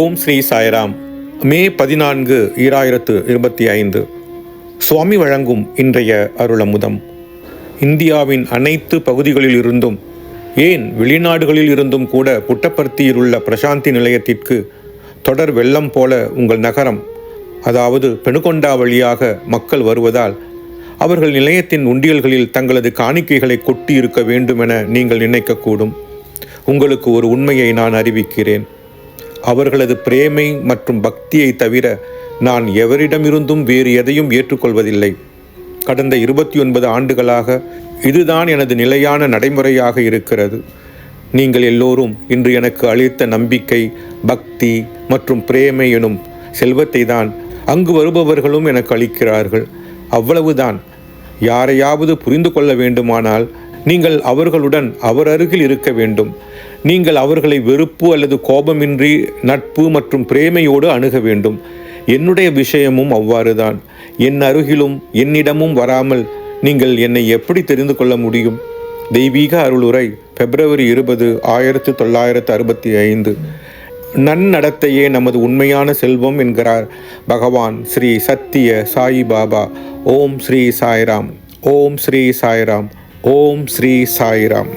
ஓம் ஸ்ரீ சாய்ராம். மே பதினான்கு ஈராயிரத்து இருபத்தி ஐந்து. சுவாமி வழங்கும் இன்றைய அருளமுதம். இந்தியாவின் அனைத்து பகுதிகளில் இருந்தும் ஏன் வெளிநாடுகளில் இருந்தும் கூட புட்டபர்த்தியில் உள்ள பிரசாந்தி நிலையத்திற்கு தொடர் வெள்ளம் போல உங்கள் நகரம் அதாவது பெணுகொண்டா வழியாக மக்கள் வருவதால் அவர்கள் நிலையத்தின் உண்டியல்களில் தங்களது காணிக்கைகளை கொட்டி இருக்க வேண்டுமென நீங்கள் நினைக்கக்கூடும். உங்களுக்கு ஒரு உண்மையை நான் அறிவிக்கிறேன். அவர்களது பிரேமை மற்றும் பக்தியை தவிர நான் எவரிடமிருந்தும் வேறு எதையும் ஏற்றுக்கொள்வதில்லை. கடந்த இருபத்தி ஒன்பது ஆண்டுகளாக இதுதான் எனது நிலையான நடைமுறையாக இருக்கிறது. நீங்கள் எல்லோரும் இன்று எனக்கு அளித்த நம்பிக்கை பக்தி மற்றும் பிரேமை எனும் செல்வத்தை தான் அங்கு வருபவர்களும் எனக்கு அளிக்கிறார்கள். அவ்வளவுதான். யாரையாவது புரிந்து கொள்ள வேண்டுமானால் நீங்கள் அவர்களுடன் அவர் அருகில் இருக்க வேண்டும். நீங்கள் அவர்களை வெறுப்பு அல்லது கோபமின்றி நட்பு மற்றும் பிரேமையோடு அணுக வேண்டும். என்னுடைய விஷயமும் அவ்வாறுதான். என் அருகிலும் என்னிடமும் வராமல் நீங்கள் என்னை எப்படி தெரிந்து கொள்ள முடியும்? தெய்வீக அருளுரை பிப்ரவரி இருபது ஆயிரத்து தொள்ளாயிரத்து அறுபத்தி ஐந்து. நன்னடத்தையே நமது உண்மையான செல்வம் என்கிறார் பகவான் ஸ்ரீ சத்திய சாயி பாபா. ஓம் ஸ்ரீ சாய்ராம். ஓம் ஸ்ரீ சாய்ராம். ஓம் ஸ்ரீ சாய்ராம்.